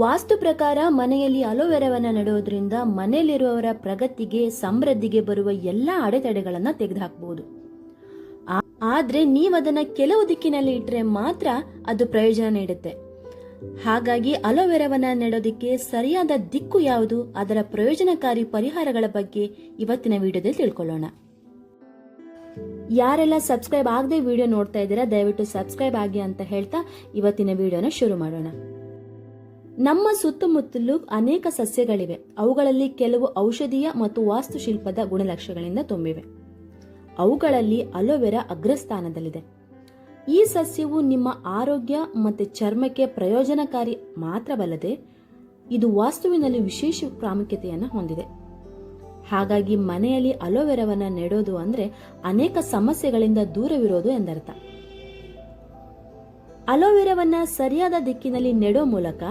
ವಾಸ್ತು ಪ್ರಕಾರ ಮನೆಯಲ್ಲಿ ಅಲೋವೆರಾವನ್ನ ನೆಡೋದ್ರಿಂದ ಮನೆಯಲ್ಲಿರುವವರ ಪ್ರಗತಿಗೆ, ಸಮೃದ್ಧಿಗೆ ಬರುವ ಎಲ್ಲ ಅಡೆತಡೆಗಳನ್ನ ತೆಗೆದುಹಾಕಬಹುದು ಆದ್ರೆ ಅದನ್ನ ಕೆಲವು ದಿಕ್ಕಿನಲ್ಲಿ ಇಟ್ಟರೆ ಮಾತ್ರ ಅದು ಪ್ರಯೋಜನ ನೀಡುತ್ತೆ. ಹಾಗಾಗಿ ಅಲೋವೆರಾವನ್ನ ನೆಡೋದಕ್ಕೆ ಸರಿಯಾದ ದಿಕ್ಕು ಯಾವುದು, ಅದರ ಪ್ರಯೋಜನಕಾರಿ ಪರಿಹಾರಗಳ ಬಗ್ಗೆ ಇವತ್ತಿನ ವಿಡಿಯೋದಲ್ಲಿ ತಿಳ್ಕೊಳ್ಳೋಣ. ಯಾರೆಲ್ಲ ಸಬ್ಸ್ಕ್ರೈಬ್ ಆಗದೆ ವಿಡಿಯೋ ನೋಡ್ತಾ ಇದ್ದೀರಾ, ದಯವಿಟ್ಟು ಸಬ್ಸ್ಕ್ರೈಬ್ ಆಗಿ ಅಂತ ಹೇಳ್ತಾ ಇವತ್ತಿನ ವಿಡಿಯೋನ ಶುರು ಮಾಡೋಣ. ನಮ್ಮ ಸುತ್ತಮುತ್ತಲೂ ಅನೇಕ ಸಸ್ಯಗಳಿವೆ. ಅವುಗಳಲ್ಲಿ ಕೆಲವು ಔಷಧೀಯ ಮತ್ತು ವಾಸ್ತುಶಿಲ್ಪದ ಗುಣಲಕ್ಷಣಗಳಿಂದ ತುಂಬಿವೆ. ಅವುಗಳಲ್ಲಿ ಅಲೋವೆರಾ ಅಗ್ರಸ್ಥಾನದಲ್ಲಿದೆ. ಈ ಸಸ್ಯವು ನಿಮ್ಮ ಆರೋಗ್ಯ ಮತ್ತು ಚರ್ಮಕ್ಕೆ ಪ್ರಯೋಜನಕಾರಿ ಮಾತ್ರವಲ್ಲದೆ ಇದು ವಾಸ್ತುವಿನಲ್ಲಿ ವಿಶೇಷ ಪ್ರಾಮುಖ್ಯತೆಯನ್ನು ಹೊಂದಿದೆ. ಹಾಗಾಗಿ ಮನೆಯಲ್ಲಿ ಅಲೋವೆರಾವನ್ನು ನೆಡೋದು ಅಂದರೆ ಅನೇಕ ಸಮಸ್ಯೆಗಳಿಂದ ದೂರವಿರೋದು ಎಂದರ್ಥ. ಅಲೋವೆರಾವನ್ನು ಸರಿಯಾದ ದಿಕ್ಕಿನಲ್ಲಿ ನೆಡೋ ಮೂಲಕ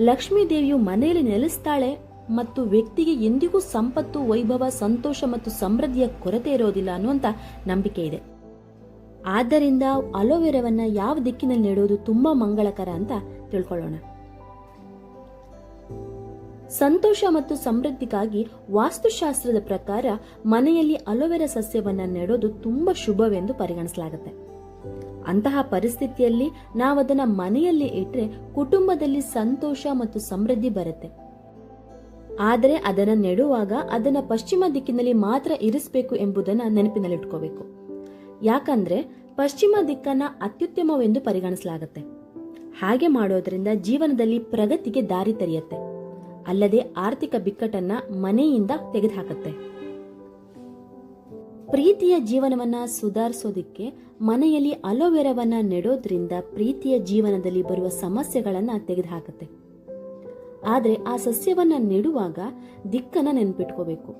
ಲಕ್ಷ್ಮೀ ದೇವಿಯು ಮನೆಯಲ್ಲಿ ನೆಲೆಸ್ತಾಳೆ ಮತ್ತು ವ್ಯಕ್ತಿಗೆ ಎಂದಿಗೂ ಸಂಪತ್ತು, ವೈಭವ, ಸಂತೋಷ ಮತ್ತು ಸಮೃದ್ಧಿಯ ಕೊರತೆ ಇರೋದಿಲ್ಲ ಅನ್ನುವಂತ ನಂಬಿಕೆ ಇದೆ. ಆದ್ದರಿಂದ ಅಲೋವೆರಾವನ್ನು ಯಾವ ದಿಕ್ಕಿನಲ್ಲಿ ನೆಡೋದು ತುಂಬಾ ಮಂಗಳಕರ ಅಂತ ತಿಳ್ಕೊಳ್ಳೋಣ. ಸಂತೋಷ ಮತ್ತು ಸಮೃದ್ಧಿಗಾಗಿ ವಾಸ್ತುಶಾಸ್ತ್ರದ ಪ್ರಕಾರ ಮನೆಯಲ್ಲಿ ಅಲೋವೆರಾ ಸಸ್ಯವನ್ನು ನೆಡೋದು ತುಂಬಾ ಶುಭವೆಂದು ಪರಿಗಣಿಸಲಾಗುತ್ತೆ. ಅಂತಹ ಪರಿಸ್ಥಿತಿಯಲ್ಲಿ ನಾವದನ್ನ ಮನೆಯಲ್ಲಿ ಇಟ್ಟರೆ ಕುಟುಂಬದಲ್ಲಿ ಸಂತೋಷ ಮತ್ತು ಸಮೃದ್ಧಿ ಬರುತ್ತೆ. ಆದರೆ ಅದನ್ನ ನೆಡುವಾಗ ಅದನ್ನ ಪಶ್ಚಿಮ ದಿಕ್ಕಿನಲ್ಲಿ ಮಾತ್ರ ಇರಿಸಬೇಕು ಎಂಬುದನ್ನ ನೆನಪಿನಲ್ಲಿಟ್ಕೋಬೇಕು. ಯಾಕಂದ್ರೆ ಪಶ್ಚಿಮ ದಿಕ್ಕನ್ನ ಅತ್ಯುತ್ತಮವೆಂದು ಪರಿಗಣಿಸಲಾಗುತ್ತೆ. ಹಾಗೆ ಮಾಡೋದ್ರಿಂದ ಜೀವನದಲ್ಲಿ ಪ್ರಗತಿಗೆ ದಾರಿ ತೆರೆಯುತ್ತೆ. ಅಲ್ಲದೆ ಆರ್ಥಿಕ ಬಿಕ್ಕಟ್ಟನ್ನು ಮನೆಯಿಂದ ತೆಗೆದುಹಾಕುತ್ತೆ. ಪ್ರೀತಿಯ ಜೀವನವನ್ನ ಸುಧಾರಿಸೋದಿಕ್ಕೆ ಮನೆಯಲ್ಲಿ ಅಲೋವೆರಾವನ್ನ ನೆಡೋದ್ರಿಂದ ಪ್ರೀತಿಯ ಜೀವನದಲ್ಲಿ ಬರುವ ಸಮಸ್ಯೆಗಳನ್ನ ತೆಗೆದುಹಾಕುತ್ತೆ. ಆದರೆ ಆ ಸಸ್ಯವನ್ನ ನೆಡುವಾಗ ದಿಕ್ಕನ್ನ ನೆನ್ಪಿಟ್ಕೋಬೇಕು.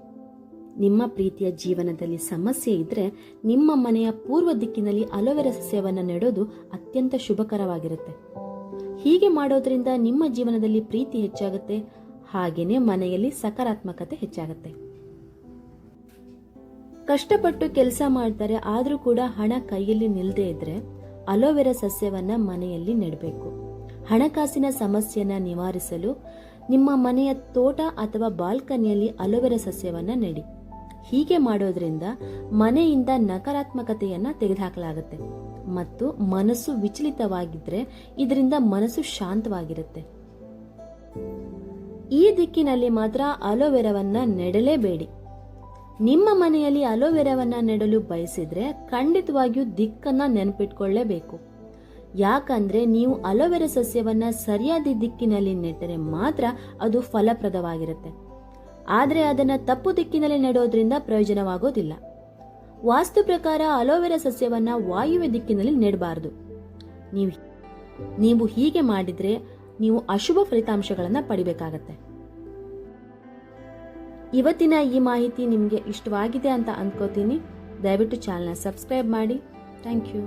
ನಿಮ್ಮ ಪ್ರೀತಿಯ ಜೀವನದಲ್ಲಿ ಸಮಸ್ಯೆ ಇದ್ರೆ ನಿಮ್ಮ ಮನೆಯ ಪೂರ್ವ ದಿಕ್ಕಿನಲ್ಲಿ ಅಲೋವೆರಾ ಸಸ್ಯವನ್ನ ನೆಡೋದು ಅತ್ಯಂತ ಶುಭಕರವಾಗಿರುತ್ತೆ. ಹೀಗೆ ಮಾಡೋದ್ರಿಂದ ನಿಮ್ಮ ಜೀವನದಲ್ಲಿ ಪ್ರೀತಿ ಹೆಚ್ಚಾಗುತ್ತೆ, ಹಾಗೇನೆ ಮನೆಯಲ್ಲಿ ಸಕಾರಾತ್ಮಕತೆ ಹೆಚ್ಚಾಗುತ್ತೆ. ಕಷ್ಟಪಟ್ಟು ಕೆಲಸ ಮಾಡ್ತಾರೆ, ಆದರೂ ಕೂಡ ಹಣ ಕೈಯಲ್ಲಿ ನಿಲ್ಲದೆ ಇದ್ರೆ ಅಲೋವೆರಾ ಸಸ್ಯವನ್ನ ಮನೆಯಲ್ಲಿ ನೆಡಬೇಕು. ಹಣಕಾಸಿನ ಸಮಸ್ಯೆನ ನಿವಾರಿಸಲು ನಿಮ್ಮ ಮನೆಯ ತೋಟ ಅಥವಾ ಬಾಲ್ಕನಿಯಲ್ಲಿ ಅಲೋವೆರಾ ಸಸ್ಯವನ್ನ ನೆಡಿ. ಹೀಗೆ ಮಾಡೋದ್ರಿಂದ ಮನೆಯಿಂದ ನಕಾರಾತ್ಮಕತೆಯನ್ನ ತೆಗೆದುಹಾಕಲಾಗುತ್ತೆ ಮತ್ತು ಮನಸ್ಸು ವಿಚಲಿತವಾಗಿದ್ರೆ ಇದರಿಂದ ಮನಸ್ಸು ಶಾಂತವಾಗಿರುತ್ತೆ. ಈ ದಿಕ್ಕಿನಲ್ಲಿ ಮಾತ್ರ ಅಲೋವೆರಾವನ್ನ ನೆಡಲೇಬೇಡಿ. ನಿಮ್ಮ ಮನೆಯಲ್ಲಿ ಅಲೋವೆರಾವನ್ನ ನೆಡಲು ಬಯಸಿದ್ರೆ ಖಂಡಿತವಾಗಿಯೂ ದಿಕ್ಕನ್ನ ನೆನಪಿಟ್ಕೊಳ್ಳೇಬೇಕು. ಯಾಕಂದ್ರೆ ನೀವು ಅಲೋವೆರಾ ಸಸ್ಯವನ್ನ ಸರಿಯಾದ ದಿಕ್ಕಿನಲ್ಲಿ ನೆಟ್ಟರೆ ಮಾತ್ರ ಅದು ಫಲಪ್ರದವಾಗಿರುತ್ತೆ. ಆದರೆ ಅದನ್ನ ತಪ್ಪು ದಿಕ್ಕಿನಲ್ಲಿ ನೆಡೋದ್ರಿಂದ ಪ್ರಯೋಜನವಾಗೋದಿಲ್ಲ. ವಾಸ್ತು ಪ್ರಕಾರ ಅಲೋವೆರಾ ಸಸ್ಯವನ್ನ ವಾಯುವ್ಯ ದಿಕ್ಕಿನಲ್ಲಿ ನೆಡಬಾರದು. ನೀವು ನೀವು ಹೀಗೆ ಮಾಡಿದ್ರೆ ನೀವು ಅಶುಭ ಫಲಿತಾಂಶಗಳನ್ನು ಪಡಿಬೇಕಾಗತ್ತೆ. ಇವತ್ತಿನ ಈ ಮಾಹಿತಿ ನಿಮಗೆ ಇಷ್ಟವಾಗಿದೆ ಅಂತ ಅಂದ್ಕೋತೀನಿ ದಯವಿಟ್ಟು ಚಾನಲ್ನ ಸಬ್ಸ್ಕ್ರೈಬ್ ಮಾಡಿ. Thank you